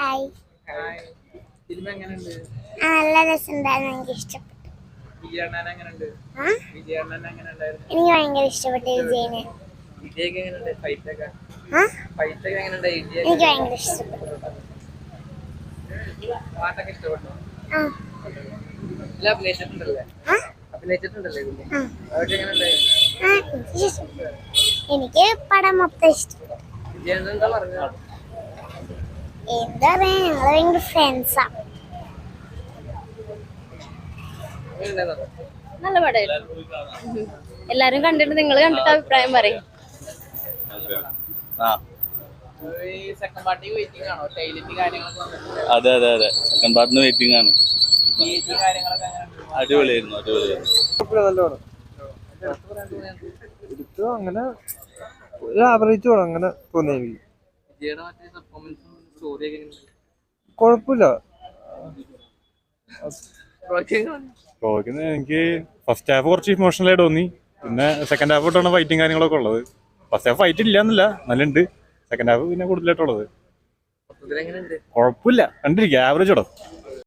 Hi film എങ്ങനെയുണ്ട് നല്ല രസമുണ്ടായിരുന്നു. എനിക്ക് ഇഷ്ടപ്പെട്ടു. വിജയണ്ണൻ എങ്ങനെയുണ്ട് വിജയണ്ണൻ എനിക്ക് ഭയങ്കര ഇഷ്ടപ്പെട്ടു വിജയനെ. വിജയൊക്കെ എങ്ങനെയുണ്ട് ഫൈറ്റൊക്കെ? ആ? ഫൈറ്റ് ഒക്കെ എങ്ങനെയുണ്ട് വിജയ എനിക്ക് ഭയങ്കര ഇഷ്ടപ്പെട്ടു. പാട്ടൊക്കെ ഇഷ്ടപ്പെട്ടു? അഭിനയിച്ചിട്ടുണ്ടല്ലേ? അഭിനയിച്ചിട്ടുണ്ടല്ലേ എനിക്ക് പടം മൊത്തം ഇഷ്ടപ്പെട്ടു. വിജയണ്ണൻ എന്താ പറഞ്ഞത്? എന്താ പറയാ ഞങ്ങൾ ഭയങ്കര ഫ്രണ്ട്സാ നല്ല പടമായിരുന്നു എല്ലാരും കണ്ടിട്ട് നിങ്ങൾ കണ്ടിട്ട് അഭിപ്രായം പറയും. ആ. സെക്കൻഡ് പാർട്ടി വെയിറ്റിംഗ് ആണോ ടൈലറ്റ് കാര്യങ്ങളൊക്കെ വന്നിട്ടുണ്ട് അതെ അതെ. അതെ സെക്കൻഡ് പാർട്ടിന് വെയിറ്റിംഗ് ആണ്. അടിപൊളിയായിരുന്നു അടിപൊളിയായിരുന്നു. അങ്ങനെ ഒരു ആവറേജ് അങ്ങനെ തോന്നി എനിക്ക് കുഴപ്പമില്ല. എനിക്ക് ഫസ്റ്റ് ഹാഫ് കുറച്ച് ഇമോഷണൽ ആയിട്ട് തോന്നി. പിന്നെ സെക്കൻഡ് ഹാഫ് തൊട്ടാണ് ഫൈറ്റും കാര്യങ്ങളൊക്കെ ഉള്ളത്. ഫസ്റ്റ് ഹാഫ് ഫൈറ്റ് ഇല്ല എന്നല്ല നല്ലുണ്ട് സെക്കൻഡ് ഹാഫ് പിന്നെ കൂടുതലായിട്ടുള്ളത്. കുഴപ്പമില്ല. കണ്ടിരിക്കുക ആവറേജ് ഇടം